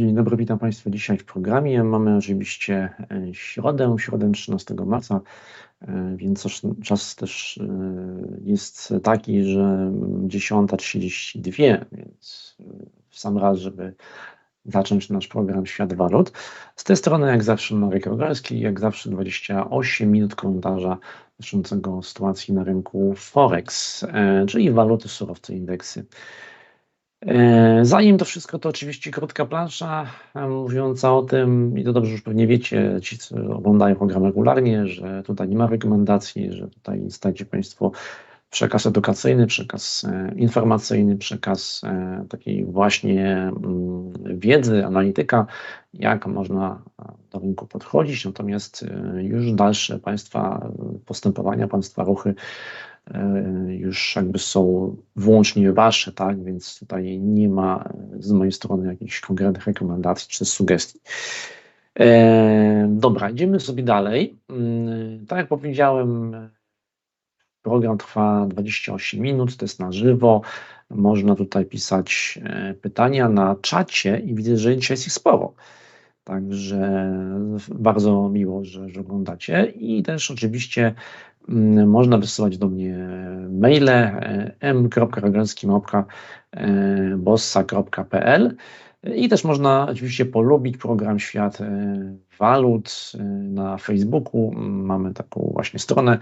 Dzień dobry, witam Państwa dzisiaj w programie. Mamy oczywiście e, środę, środę 13 marca, e, więc czas też e, jest taki, że 10.32, więc w sam raz, żeby zacząć nasz program Świat Walut. Z tej strony jak zawsze Marek Rogalski, jak zawsze 28 minut komentarza dotyczącego sytuacji na rynku Forex, czyli waluty, surowce, indeksy. E, zanim to wszystko, to oczywiście krótka plansza e, mówiąca o tym, i to dobrze już pewnie wiecie, ci, co oglądają program regularnie, że tutaj nie ma rekomendacji, że tutaj stajecie Państwo przekaz edukacyjny, przekaz e, informacyjny, przekaz takiej właśnie mm, wiedzy, analityka, jak można do rynku podchodzić, natomiast już dalsze Państwa postępowania, Państwa ruchy już jakby są wyłącznie wasze, tak, więc tutaj nie ma z mojej strony jakichś konkretnych rekomendacji czy sugestii. E, dobra, idziemy sobie dalej. Mm, tak jak powiedziałem, program trwa 28 minut, to jest na żywo. Można tutaj pisać e, pytania na czacie i widzę, że dzisiaj jest ich sporo. Także bardzo miło, że, że oglądacie. I też oczywiście Mm, można wysyłać do mnie maile e, m.rogalski.bossa.pl i też można oczywiście polubić program Świat e, Walut e, na Facebooku. Mamy taką właśnie stronę.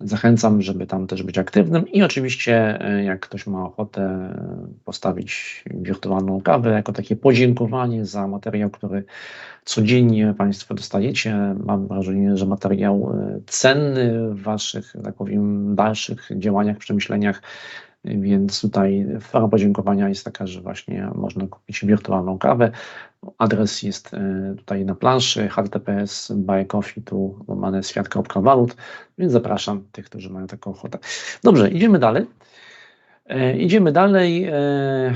Zachęcam, żeby tam też być aktywnym i oczywiście jak ktoś ma ochotę postawić wirtualną kawę jako takie podziękowanie za materiał, który codziennie Państwo dostajecie. Mam wrażenie, że materiał cenny w Waszych, tak powiem, dalszych działaniach, przemyśleniach. Więc tutaj forma podziękowania jest taka, że właśnie można kupić wirtualną kawę. Adres jest e, tutaj na planszy https buy coffee tu łamane świat.walut, więc zapraszam tych, którzy mają taką ochotę. Dobrze, idziemy dalej. E, idziemy dalej. E, e,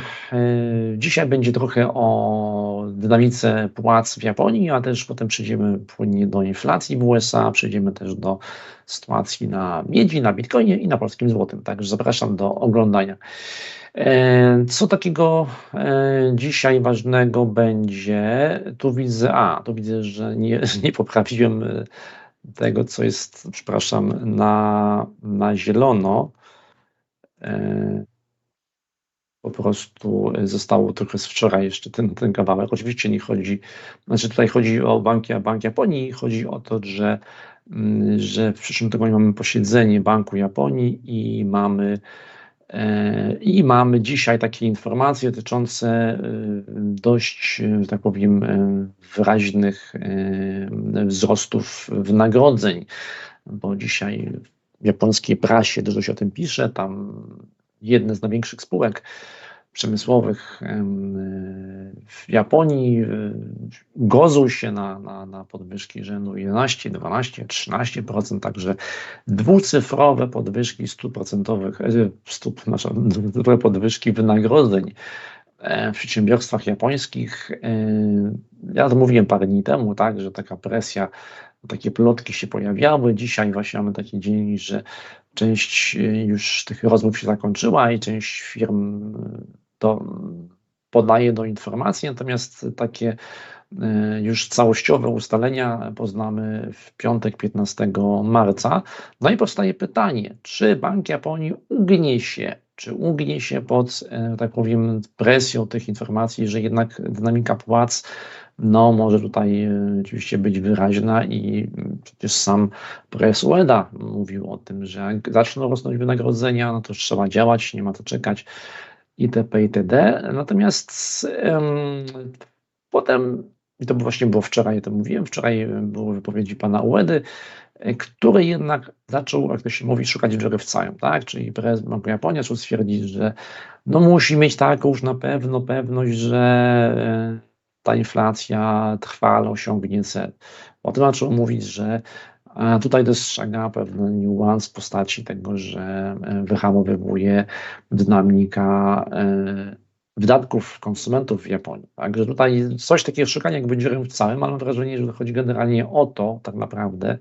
dzisiaj będzie trochę o dynamice płac w Japonii, a też potem przejdziemy płynnie do inflacji w USA, przejdziemy też do sytuacji na miedzi, na bitcoinie i na polskim złotym. Także zapraszam do oglądania. Co takiego dzisiaj ważnego będzie? Tu widzę, a tu widzę, że nie, nie poprawiłem tego, co jest, przepraszam, na, na zielono. E, po prostu zostało tylko z wczoraj jeszcze ten, ten kawałek. Oczywiście nie chodzi, znaczy tutaj chodzi o banki, a Bank Japonii. Chodzi o to, że, mm, że w przyszłym tygodniu mamy posiedzenie Banku Japonii i mamy e, i mamy dzisiaj takie informacje dotyczące e, dość, że tak powiem, wyraźnych wzrostów wynagrodzeń, bo dzisiaj japońskiej prasie dużo się o tym pisze. Tam jedne z największych spółek przemysłowych w Japonii godzą się na, na, na podwyżki rzędu 11, 12, 13%, także dwucyfrowe podwyżki procentowych, e, stóp, dwucyfrowe podwyżki wynagrodzeń e, w przedsiębiorstwach japońskich. E, ja to mówiłem parę dni temu, tak, że taka presja takie plotki się pojawiały. Dzisiaj właśnie mamy taki dzień, że część e, już tych rozmów się zakończyła i część firm to e, podaje do informacji, natomiast takie e, już całościowe ustalenia poznamy w piątek 15 marca. No i powstaje pytanie, czy Bank Japonii ugnie się, czy ugnie się pod, tak powiem, presją tych informacji, że jednak dynamika płac no może tutaj e, oczywiście być wyraźna i przecież sam prezes UEDA mówił o tym, że jak zaczną rosnąć wynagrodzenia, no to trzeba działać, nie ma to czekać itp. itd. Natomiast potem, i to właśnie było wczoraj, to mówiłem, wczoraj były wypowiedzi pana UEDY, e, który jednak zaczął, jak to się mówi, szukać dziury w całym, tak? Czyli prezes Banku Japonia zaczął stwierdzić, że no musi mieć taką już na pewno pewność, że e, ta inflacja trwale osiągnie cel. O tym zaczął mówić, że tutaj dostrzega pewien niuans w postaci tego, że e, wyhamowywuje dynamika e, wydatków konsumentów w Japonii. Także tutaj coś takiego szukania jakby dziury w całym, ale mam wrażenie, że chodzi generalnie o to tak naprawdę,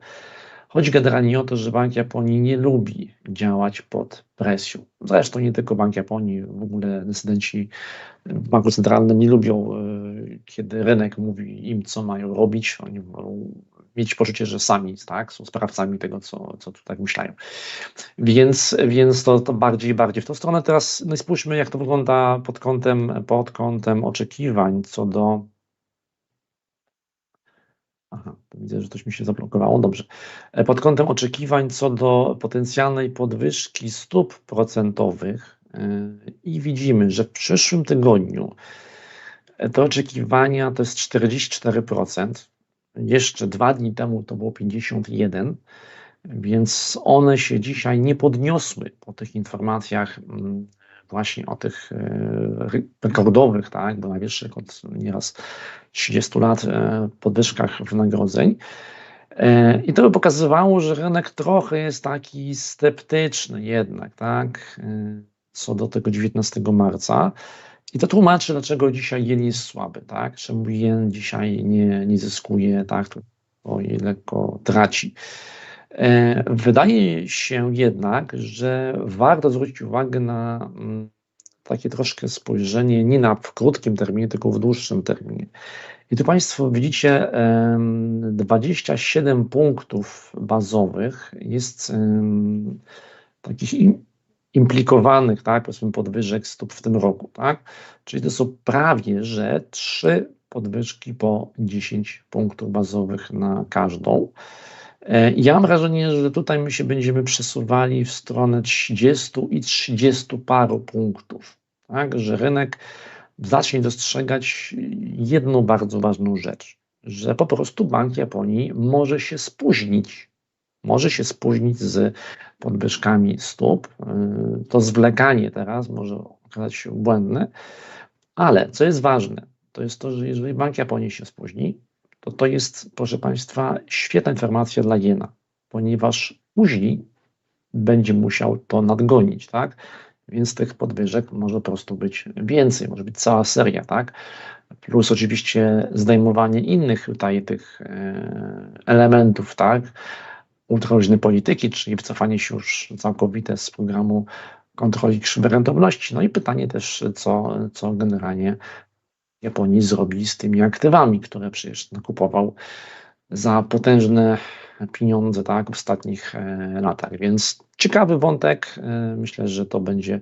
Chodzi generalnie o to, że Bank Japonii nie lubi działać pod presją. Zresztą nie tylko Bank Japonii, w ogóle decydenci w Banku Centralnym nie lubią, e, kiedy rynek mówi im, co mają robić. Oni wolą mieć poczucie, że sami tak, są sprawcami tego, co, co tutaj myślają. Więc, więc to, to bardziej bardziej w tą stronę. Teraz no spójrzmy, jak to wygląda pod kątem, pod kątem oczekiwań co do Aha, widzę, że coś mi się zablokowało. Dobrze. E, pod kątem oczekiwań co do potencjalnej podwyżki stóp procentowych e, i widzimy, że w przyszłym tygodniu e, te oczekiwania to jest 44%. Jeszcze dwa dni temu to było 51%, więc one się dzisiaj nie podniosły po tych informacjach mm, właśnie o tych e, rekordowych, tak, bo najwyższych od nieraz 30 lat e, podwyżkach wynagrodzeń. E, I to by pokazywało, że rynek trochę jest taki sceptyczny jednak, tak, co do tego 19 marca. I to tłumaczy, dlaczego dzisiaj jen jest słaby, tak? Czemu jen dzisiaj nie, nie zyskuje, tak? To lekko traci. E, wydaje się jednak, że warto zwrócić uwagę na mm, takie troszkę spojrzenie nie na w krótkim terminie, tylko w dłuższym terminie. I tu Państwo widzicie 27 punktów bazowych jest takich implikowanych, tak, powiedzmy podwyżek stóp w tym roku, tak? Czyli to są prawie, że trzy podwyżki po 10 punktów bazowych na każdą. E, ja mam wrażenie, że tutaj my się będziemy przesuwali w stronę 30 i 30 paru punktów, tak? że rynek zacznie dostrzegać jedną bardzo ważną rzecz, że po prostu Bank Japonii może się spóźnić. Może się spóźnić z podwyżkami stóp. E, to zwlekanie teraz może okazać się błędne, ale co jest ważne, to jest to, że jeżeli Bank Japonii się spóźni, to to jest, proszę Państwa, świetna informacja dla jena, ponieważ później będzie musiał to nadgonić, tak? Więc tych podwyżek może po prostu być więcej, może być cała seria, tak? Plus oczywiście zdejmowanie innych tutaj tych e, elementów, tak? Ultraluźnej polityki, czyli wycofanie się już całkowite z programu kontroli krzywej rentowności. No i pytanie też, co, co generalnie Japonii zrobi z tymi aktywami, które przecież nakupował za potężne pieniądze tak, w ostatnich e, latach. Więc ciekawy wątek. E, myślę, że to będzie,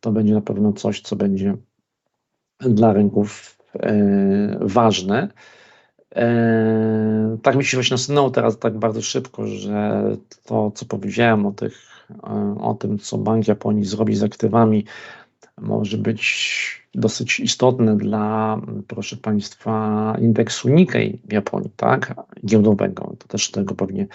to będzie na pewno coś, co będzie dla rynków e, ważne. Tak mi się właśnie nasunęło teraz tak bardzo szybko, że to, co powiedziałem o, tych, o tym, co Bank Japonii zrobi z aktywami, może być dosyć istotne dla, proszę Państwa, indeksu Nikkei w Japonii, tak, giełdowego. To też tego pewnie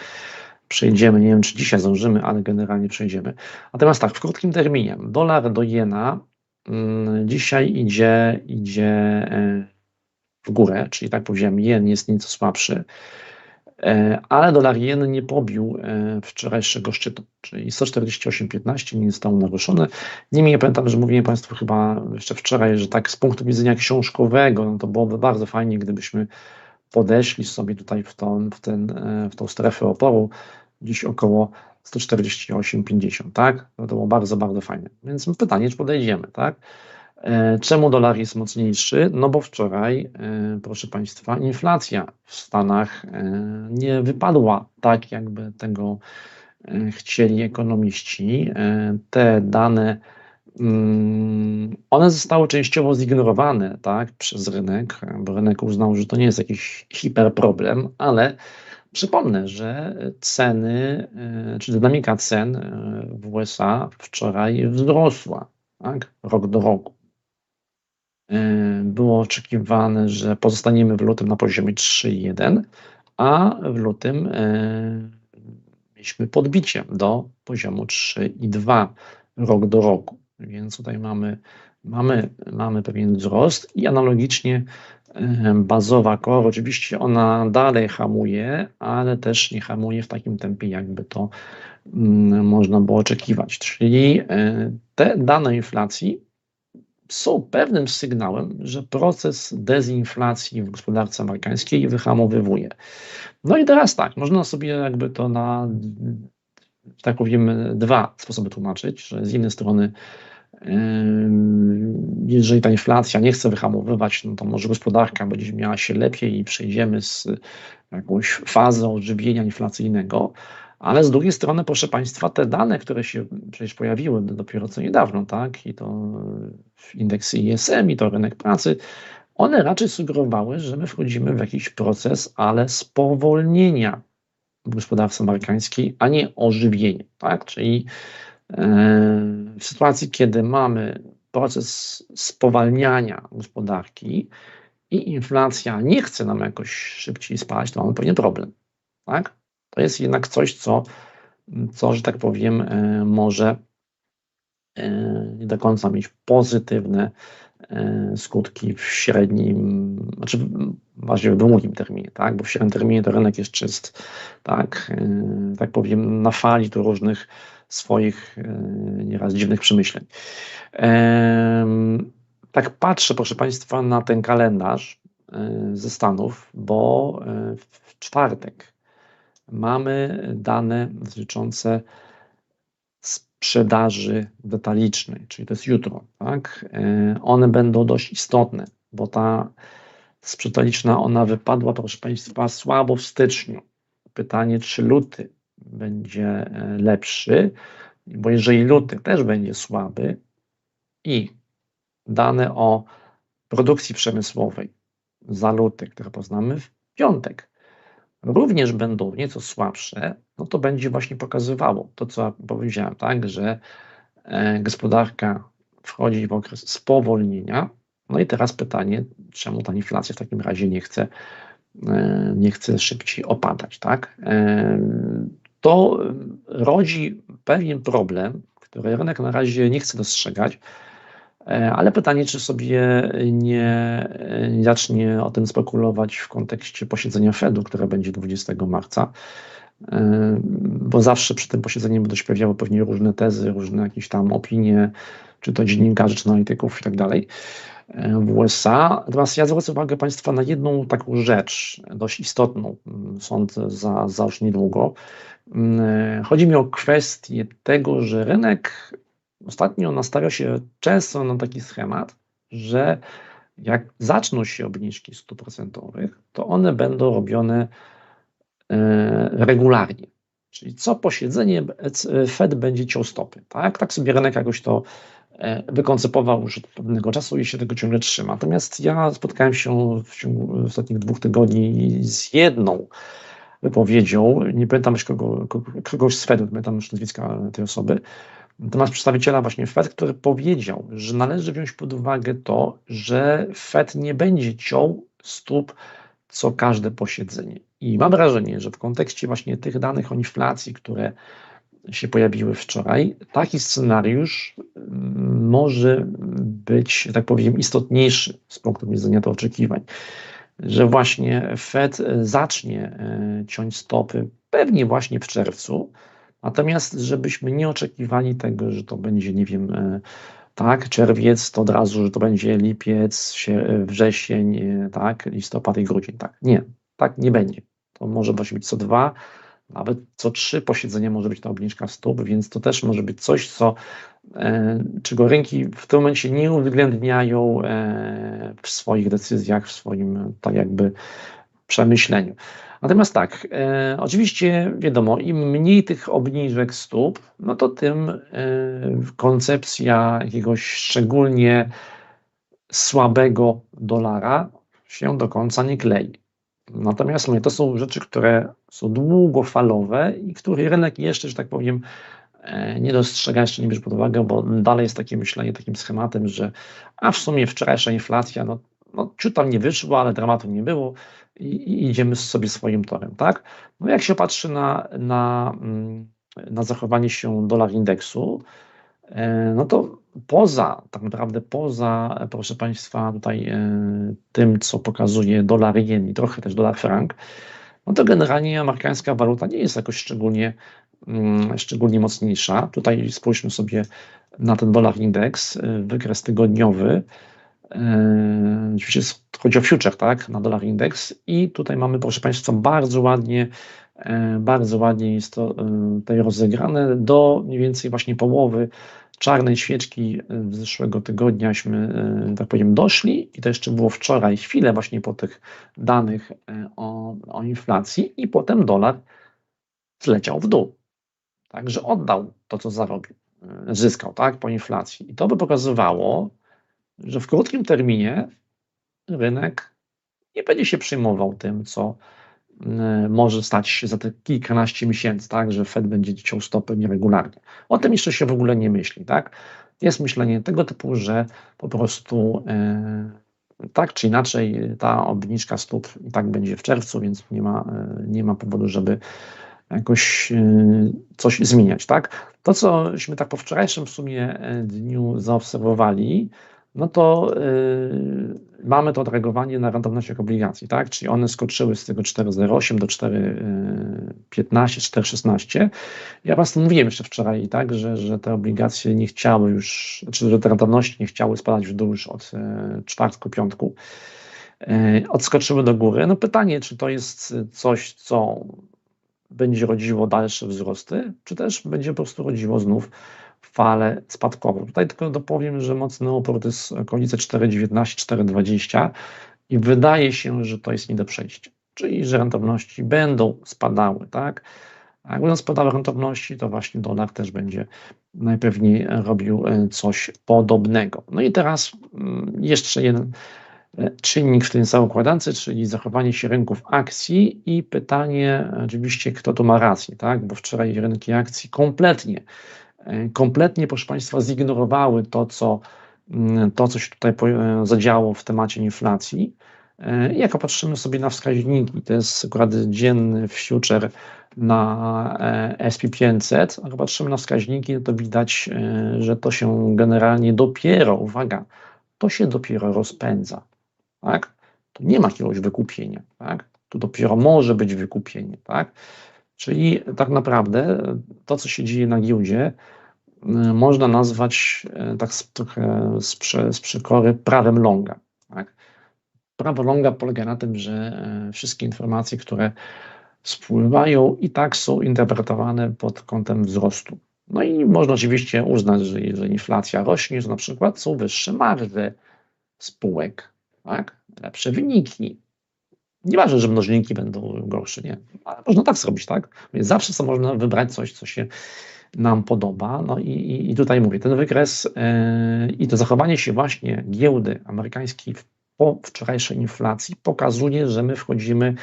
przejdziemy. Nie wiem, czy dzisiaj zdążymy, ale generalnie przejdziemy. Natomiast tak, w krótkim terminie dolar do jena mm, dzisiaj idzie, idzie e, w górę, czyli tak powiedziałem, jen jest nieco słabszy. E, ale dolar jen nie pobił e, wczorajszego szczytu, czyli 148,15 nie zostało naruszone. Niemniej pamiętam, że mówiłem Państwu chyba jeszcze wczoraj, że tak z punktu widzenia książkowego, no to byłoby bardzo fajnie, gdybyśmy podeszli sobie tutaj w, tą, w, ten, e, w tą strefę oporu, gdzieś około 148,50, tak? No to było bardzo, bardzo fajne. Więc pytanie, czy podejdziemy, tak? E, czemu dolar jest mocniejszy? No bo wczoraj, e, proszę Państwa, inflacja w Stanach e, nie wypadła tak, jakby tego chcieli ekonomiści. Te dane, mm, one zostały częściowo zignorowane tak, przez rynek, bo rynek uznał, że to nie jest jakiś hiperproblem, ale przypomnę, że ceny, czy dynamika cen w USA wczoraj wzrosła tak, rok do roku. E, było oczekiwane, że pozostaniemy w lutym na poziomie 3,1, a w lutym e, mieliśmy podbicie do poziomu 3,2 rok do roku. Więc tutaj mamy, mamy, mamy pewien wzrost i analogicznie e, bazowa core, oczywiście ona dalej hamuje, ale też nie hamuje w takim tempie, jakby to mm, można było oczekiwać. Czyli te dane inflacji są pewnym sygnałem, że proces dezinflacji w gospodarce amerykańskiej wyhamowywuje. No i teraz tak, można sobie jakby to na, tak powiem, dwa sposoby tłumaczyć, że z jednej strony jeżeli ta inflacja nie chce wyhamowywać, no to może gospodarka będzie miała się lepiej i przejdziemy z jakąś fazą ożywienia inflacyjnego, ale z drugiej strony, proszę Państwa, te dane, które się przecież pojawiły dopiero co niedawno, tak, i to indeksy ISM, i to rynek pracy, one raczej sugerowały, że my wchodzimy w jakiś proces, ale spowolnienia w gospodarce amerykańskiej, a nie ożywienia, tak, czyli w sytuacji, kiedy mamy proces spowalniania gospodarki i inflacja nie chce nam jakoś szybciej spaść, to mamy pewien problem. Tak? To jest jednak coś, co, co że tak powiem, e, może e, nie do końca mieć pozytywne e, skutki w średnim, znaczy właściwie w długim terminie, tak? bo w średnim terminie to rynek jest czyst, tak, tak powiem, na fali tu różnych swoich nieraz dziwnych przemyśleń. Tak patrzę, proszę Państwa, na ten kalendarz ze Stanów, bo w czwartek mamy dane dotyczące sprzedaży detalicznej, czyli to jest jutro. Tak? One będą dość istotne, bo ta sprzedaż detaliczna, ona wypadła, proszę Państwa, słabo w styczniu. Pytanie, czy luty będzie e, lepszy, bo jeżeli luty też będzie słaby i dane o produkcji przemysłowej za luty, które poznamy w piątek, również będą nieco słabsze, no to będzie właśnie pokazywało to, co powiedziałem, tak, że e, gospodarka wchodzi w okres spowolnienia. No i teraz pytanie, czemu ta inflacja w takim razie nie chce, e, nie chce szybciej opadać, tak? to rodzi pewien problem, który rynek na razie nie chce dostrzegać, e, ale pytanie, czy sobie nie, nie zacznie o tym spekulować w kontekście posiedzenia Fedu, które będzie 20 marca, e, bo zawsze przy tym posiedzeniu będą się pojawiały pewnie różne tezy, różne jakieś tam opinie, czy to dziennikarzy, czy analityków i tak dalej w USA. Natomiast ja zwrócę uwagę Państwa na jedną taką rzecz, dość istotną, sądzę, za, za już niedługo. Chodzi mi o kwestię tego, że rynek ostatnio nastawia się często na taki schemat, że jak zaczną się obniżki stóp procentowych, to one będą robione e, regularnie. Czyli co posiedzenie Fed będzie ciął stopy. Tak, tak sobie rynek jakoś to E, wykoncypował już od pewnego czasu i się tego ciągle trzyma. Natomiast ja spotkałem się w ciągu ostatnich dwóch tygodni z jedną wypowiedzią, nie pamiętam już kogo, kogoś z Fedu, pamiętam już nazwiska tej osoby, natomiast przedstawiciela właśnie Fed, który powiedział, że należy wziąć pod uwagę to, że Fed nie będzie ciął stóp co każde posiedzenie. I mam wrażenie, że w kontekście właśnie tych danych o inflacji, które się pojawiły wczoraj, taki scenariusz mm, może być, tak powiem, istotniejszy z punktu widzenia do oczekiwań, że właśnie Fed zacznie e, ciąć stopy pewnie właśnie w czerwcu, natomiast żebyśmy nie oczekiwali tego, że to będzie, nie wiem, e, tak, czerwiec to od razu, że to będzie lipiec, wrzesień, e, tak, listopad i grudzień, tak. Nie, tak nie będzie. To może właśnie być co dwa, nawet co trzy posiedzenia może być ta obniżka stóp, więc to też może być coś, co, e, czego rynki w tym momencie nie uwzględniają e, w swoich decyzjach, w swoim tak jakby przemyśleniu. Natomiast tak, e, oczywiście wiadomo, im mniej tych obniżek stóp, no to tym e, koncepcja jakiegoś szczególnie słabego dolara się do końca nie klei. Natomiast mówię, to są rzeczy, które są długofalowe i których rynek jeszcze, że tak powiem, e, nie dostrzega, jeszcze nie bierze pod uwagę, bo dalej jest takie myślenie takim schematem, że a w sumie wczorajsza inflacja, no, no ciut tam nie wyszło, ale dramatu nie było i, idziemy sobie swoim torem, tak? No jak się patrzy na, na, mm, na zachowanie się dolar indeksu, e, no to poza, tak naprawdę poza, proszę Państwa, tutaj e, tym, co pokazuje dolar jen i trochę też dolar frank, no to generalnie amerykańska waluta nie jest jakoś szczególnie mm, szczególnie mocniejsza. Tutaj spójrzmy sobie na ten dolar indeks, wykres tygodniowy. Oczywiście chodzi o future, tak, na dolar indeks i tutaj mamy, proszę Państwa, bardzo ładnie bardzo ładnie jest to tutaj rozegrane. Do mniej więcej właśnie połowy czarnej świeczki w zeszłego tygodniaśmy, tak powiem, doszli. I to jeszcze było wczoraj, chwilę właśnie po tych danych o, o inflacji. I potem dolar zleciał w dół. Także oddał to, co zarobił, zyskał, tak, po inflacji. I to by pokazywało, że w krótkim terminie rynek nie będzie się przejmował tym, co E, może stać się za te kilkanaście miesięcy, tak, że Fed będzie ciął stopy nieregularnie. O tym jeszcze się w ogóle nie myśli, tak? Jest myślenie tego typu, że po prostu e, tak czy inaczej ta obniżka stóp i tak będzie w czerwcu, więc nie ma, e, nie ma powodu, żeby jakoś coś zmieniać, tak? To, cośmy tak po wczorajszym w sumie dniu zaobserwowali, no to yy, mamy to odreagowanie na rentownościach obligacji, tak? Czyli one skoczyły z tego 4,08 do 4,15, 4,16. Ja Was mówiłem jeszcze wczoraj, tak, że, że te obligacje nie chciały już, znaczy, że te rentowności nie chciały spadać w dół już od yy, czwartku, piątku. Yy, odskoczyły do góry. No pytanie, czy to jest coś, co będzie rodziło dalsze wzrosty, czy też będzie po prostu rodziło znów falę spadkową. Tutaj tylko dopowiem, że mocny opór to jest okolice 4,19-4,20 i wydaje się, że to jest nie do przejścia, czyli że rentowności będą spadały, tak? A jak będą spadały rentowności, to właśnie dolar też będzie najpewniej robił e, coś podobnego. No i teraz mm, jeszcze jeden e, czynnik w tej układance, czyli zachowanie się rynków akcji i pytanie oczywiście, kto tu ma rację, tak? Bo wczoraj rynki akcji kompletnie E, kompletnie, proszę Państwa, zignorowały to, co, mm, to, co się tutaj e, zadziało w temacie inflacji. E, jak patrzymy sobie na wskaźniki, to jest akurat dzienny future na SP500, jak patrzymy na wskaźniki, to widać, że to się generalnie dopiero, uwaga, to się dopiero rozpędza. Tak? To nie ma jakiegoś wykupienia. Tak? Tu dopiero może być wykupienie. Tak? Czyli tak naprawdę to, co się dzieje na giełdzie, można nazwać y, tak trochę z, z przekory prawem longa. Tak? Prawo longa polega na tym, że y, wszystkie informacje, które spływają i tak są interpretowane pod kątem wzrostu. No i można oczywiście uznać, że jeżeli inflacja rośnie, to na przykład są wyższe marże spółek, tak? lepsze wyniki, Nieważne, że mnożniki będą gorsze, nie. Ale można tak zrobić, tak? Zawsze co można wybrać coś, co się nam podoba. No i, i, tutaj mówię, ten wykres yy, i to zachowanie się właśnie giełdy amerykańskiej po wczorajszej inflacji pokazuje, że my wchodzimy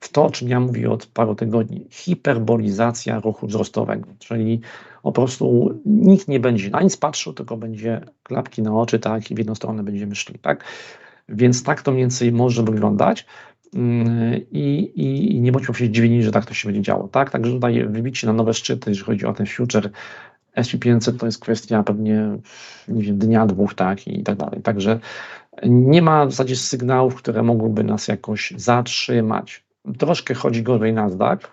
w to, o czym ja mówię od paru tygodni, hiperbolizacja ruchu wzrostowego, czyli po prostu nikt nie będzie na nic patrzył, tylko będzie klapki na oczy, tak, i w jedną stronę będziemy szli, tak. Więc tak to mniej więcej może wyglądać. Mm, I, i, i nie bądźmy się zdziwieni, że tak to się będzie działo. Tak? Także tutaj wybicie na nowe szczyty, jeżeli chodzi o ten future SP500, to jest kwestia pewnie nie wiem, dnia, dwóch, tak i tak dalej. Także nie ma w zasadzie sygnałów, które mogłyby nas jakoś zatrzymać. Troszkę chodzi gorzej Nasdaq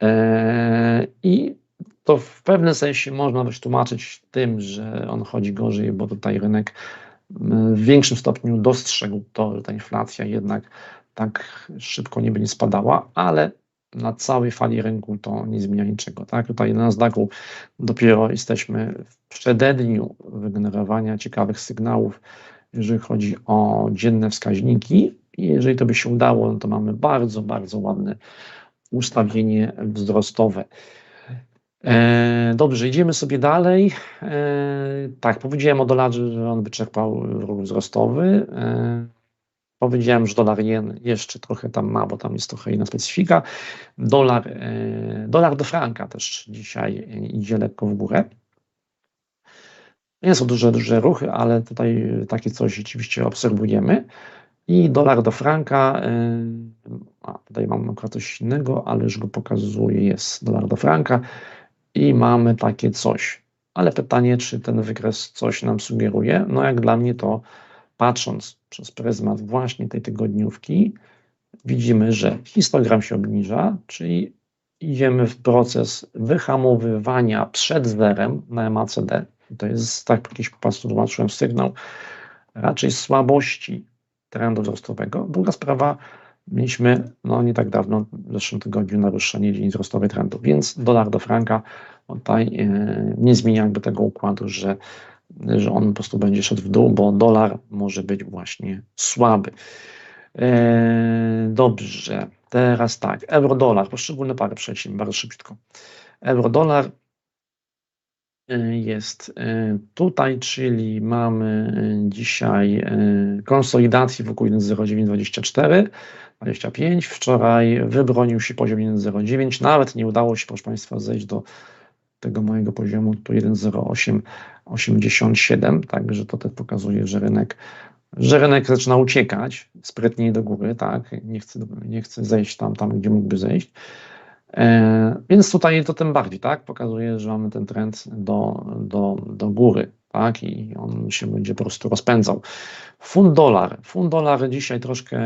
eee, i to w pewnym sensie można wytłumaczyć tym, że on chodzi gorzej, bo tutaj rynek w większym stopniu dostrzegł to, że ta inflacja jednak tak szybko nie będzie spadała, ale na całej fali rynku to nie zmienia niczego. Tak? Tutaj na Nasdaqu dopiero jesteśmy w przededniu wygenerowania ciekawych sygnałów, jeżeli chodzi o dzienne wskaźniki. I jeżeli to by się udało, no to mamy bardzo, bardzo ładne ustawienie wzrostowe. E, dobrze, idziemy sobie dalej. E, tak, powiedziałem o dolarze, że on wyczerpał ruch wzrostowy. E, Powiedziałem, że dolar jen jeszcze trochę tam ma, bo tam jest trochę inna specyfika. Dolar, e, dolar do franka też dzisiaj idzie lekko w górę. Nie są duże, duże ruchy, ale tutaj takie coś rzeczywiście obserwujemy. I dolar do franka, e, a tutaj mam akurat coś innego, ale już go pokazuję, jest dolar do franka i mamy takie coś. Ale pytanie, czy ten wykres coś nam sugeruje? No jak dla mnie to patrząc przez pryzmat właśnie tej tygodniówki, widzimy, że histogram się obniża, czyli idziemy w proces wyhamowywania przed zerem na MACD. To jest, tak jak po prostu zobaczyłem sygnał, raczej słabości trendu wzrostowego. Druga sprawa, mieliśmy no nie tak dawno, w zeszłym tygodniu naruszenie dzień wzrostowy trendu, więc dolar do franka tutaj e, nie zmienia jakby tego układu, że, że on po prostu będzie szedł w dół, bo dolar może być właśnie słaby. E, dobrze, teraz tak, euro-dolar, poszczególne pary przejdźmy bardzo szybko. Euro-dolar e, jest tutaj, czyli mamy dzisiaj konsolidację wokół 1,0924, 25. Wczoraj wybronił się poziom 1,09. Nawet nie udało się, proszę Państwa, zejść do tego mojego poziomu, tu 1,0887. Także to też pokazuje, że rynek, że rynek zaczyna uciekać sprytniej do góry, tak? Nie chce, nie chce zejść tam, tam, gdzie mógłby zejść. E, więc tutaj to tym bardziej, tak? Pokazuje, że mamy ten trend do, do, do góry tak? I on się będzie po prostu rozpędzał. Fund dolar. Fund dolar dzisiaj troszkę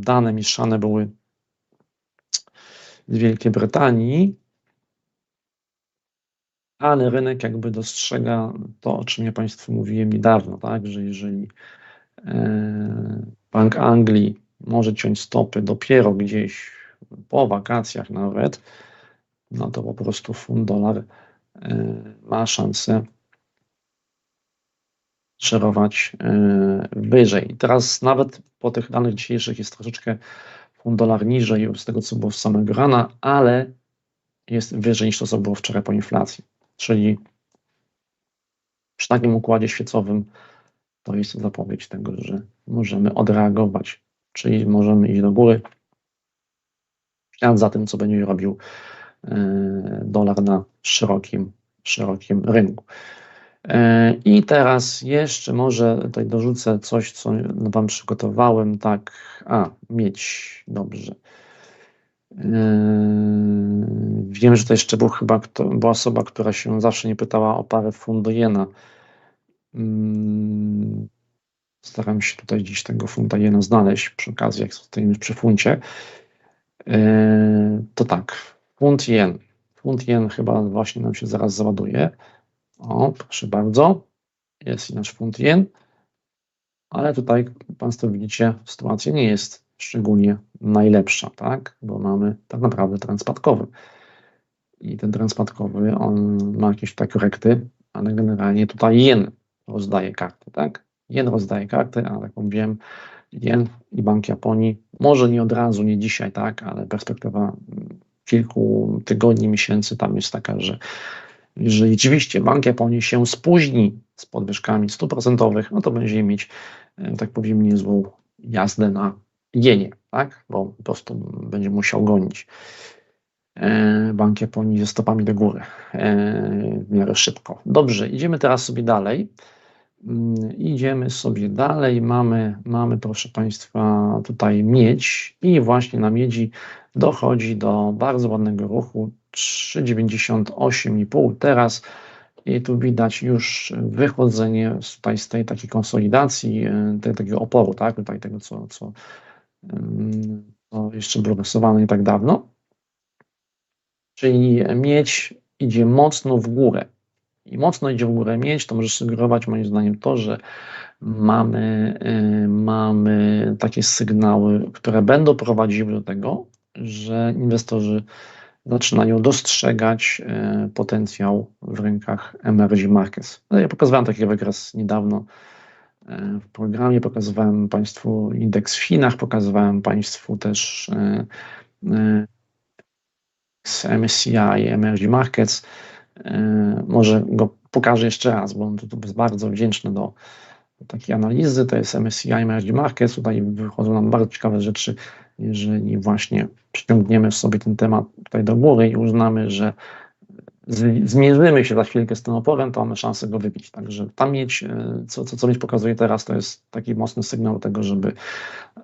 dane mieszane były z Wielkiej Brytanii, ale rynek jakby dostrzega to, o czym ja Państwu mówiłem niedawno, tak? Że jeżeli e, Bank Anglii może ciąć stopy dopiero gdzieś po wakacjach nawet, no to po prostu fund dolar e, ma szansę szerować e, wyżej. Teraz nawet po tych danych dzisiejszych jest troszeczkę fund dolar niżej z tego, co było z samego rana, ale jest wyżej niż to, co było wczoraj po inflacji. Czyli przy takim układzie świecowym to jest zapowiedź tego, że możemy odreagować, czyli możemy iść do góry, ślad za tym, co będzie robił e, dolar na szerokim, szerokim rynku. E, I teraz jeszcze może tutaj dorzucę coś, co Wam przygotowałem. Tak, a, mieć, dobrze. E, wiem, że to jeszcze był chyba kto, była osoba, która się zawsze nie pytała o parę fundu jena. Mm, staram się tutaj dziś tego funda jena znaleźć przy okazji, jak stoimy przy funcie. E, to tak, funt jen. Funt jen chyba właśnie nam się zaraz załaduje. O, proszę bardzo, jest nasz funt jen, ale tutaj Państwo widzicie, sytuacja nie jest szczególnie najlepsza, tak? Bo mamy tak naprawdę trend spadkowy. I ten trend spadkowy, on ma jakieś tutaj korekty, ale generalnie tutaj jen rozdaje karty, tak? Jen rozdaje karty, ale jak mówiłem, jen i Bank Japonii, może nie od razu, nie dzisiaj, tak? Ale perspektywa kilku tygodni, miesięcy tam jest taka, że jeżeli rzeczywiście Bank Japonii się spóźni z podwyżkami stuprocentowych, no to będzie mieć, e, tak powiem, niezłą jazdę na jenie, tak? bo po prostu będzie musiał gonić e, Bank Japonii ze stopami do góry e, w miarę szybko. Dobrze, idziemy teraz sobie dalej. Mm, idziemy sobie dalej. Mamy, mamy, proszę Państwa, tutaj miedź i właśnie na miedzi dochodzi do bardzo ładnego ruchu 3,98,5 teraz i tu widać już wychodzenie tutaj z tej takiej konsolidacji, e, tej, takiego oporu, tak, tutaj tego, co, co, co jeszcze było rysowane nie tak dawno. Czyli miedź idzie mocno w górę. I mocno idzie w górę miedź, to może sugerować moim zdaniem to, że mamy, e, mamy takie sygnały, które będą prowadziły do tego, że inwestorzy zaczynają dostrzegać e, potencjał w rynkach emerging markets. No, ja pokazywałem taki wykres niedawno w programie, pokazywałem Państwu indeks w Chinach, pokazywałem Państwu też z MSCI Emerging Markets. E, może go pokażę jeszcze raz, bo on tu jest bardzo wdzięczny do takiej analizy. To jest MSCI Emerging Markets. Tutaj wychodzą nam bardzo ciekawe rzeczy jeżeli właśnie przyciągniemy sobie ten temat tutaj do góry i uznamy, że zmierzymy się za chwilkę z tym oporem, to mamy szansę go wybić. Także tam mieć, e, co, co, co mieć pokazuje teraz, to jest taki mocny sygnał tego, żeby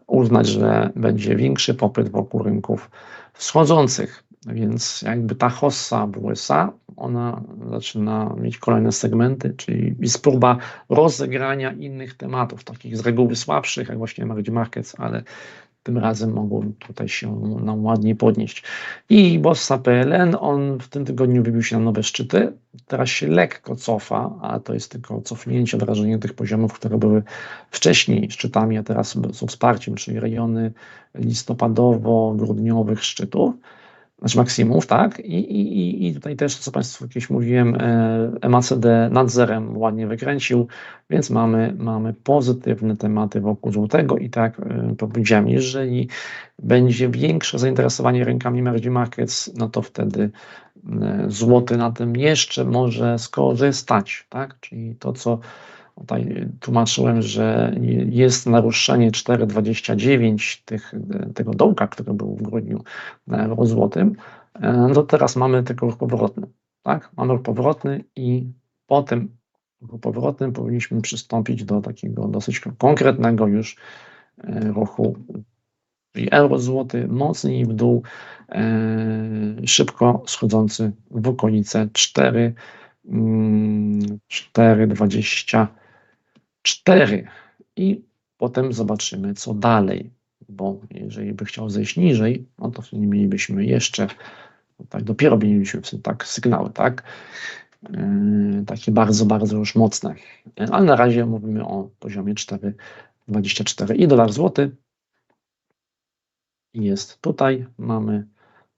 uznać, że będzie większy popyt wokół rynków wschodzących. Więc jakby ta hossa w USA, ona zaczyna mieć kolejne segmenty, czyli jest próba rozegrania innych tematów, takich z reguły słabszych, jak właśnie emerging markets, ale tym razem mogło tutaj się nam ładnie podnieść. I Bossa PLN, on w tym tygodniu wybił się na nowe szczyty, teraz się lekko cofa, a to jest tylko cofnięcie, odrażenie tych poziomów, które były wcześniej szczytami, a teraz są wsparciem, czyli rejony listopadowo-grudniowych szczytów znaczy maksimów, tak? I, i, I tutaj też, co Państwu kiedyś mówiłem, e, MACD nad zerem ładnie wykręcił, więc mamy, mamy pozytywne tematy wokół złotego i tak e, powiedziałem, jeżeli będzie większe zainteresowanie rynkami emerging markets, no to wtedy e, złoty na tym jeszcze może skorzystać, tak? Czyli to, co Tutaj tłumaczyłem, że jest naruszenie 4,29 tych, tego dołka, który był w grudniu na euro złotym, no teraz mamy tylko ruch powrotny. Tak? Mamy ruch powrotny i po tym ruchu powrotnym powinniśmy przystąpić do takiego dosyć konkretnego już e, ruchu, czyli euro złoty mocniej w dół, e, szybko schodzący w okolice 4, 4,20 4 i potem zobaczymy, co dalej, bo jeżeli by chciał zejść niżej, no to wtedy mielibyśmy jeszcze, tak dopiero mielibyśmy tak sygnały, tak, yy, takie bardzo, bardzo już mocne, ale na razie mówimy o poziomie 4,24 i dolar złoty jest tutaj, mamy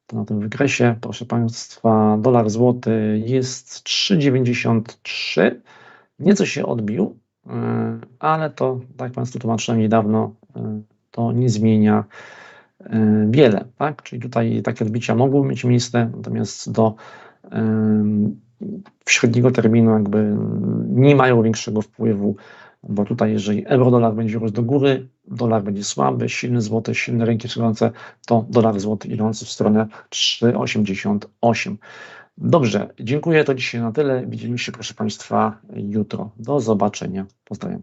to na tym wykresie, proszę Państwa, dolar złoty jest 3,93, nieco się odbił, ale to, tak jak Państwu tłumaczyłem niedawno, e, to nie zmienia e, wiele, tak? Czyli tutaj takie odbicia mogły mieć miejsce, natomiast do średniego terminu jakby nie mają większego wpływu, bo tutaj jeżeli euro-dolar będzie rósł do góry, dolar będzie słaby, silny złoty, silne rynki wschodzące, to dolar złoty idący w stronę 3,88. Dobrze, dziękuję. To dzisiaj na tyle. Widzimy się, proszę Państwa, jutro. Do zobaczenia. Pozdrawiam.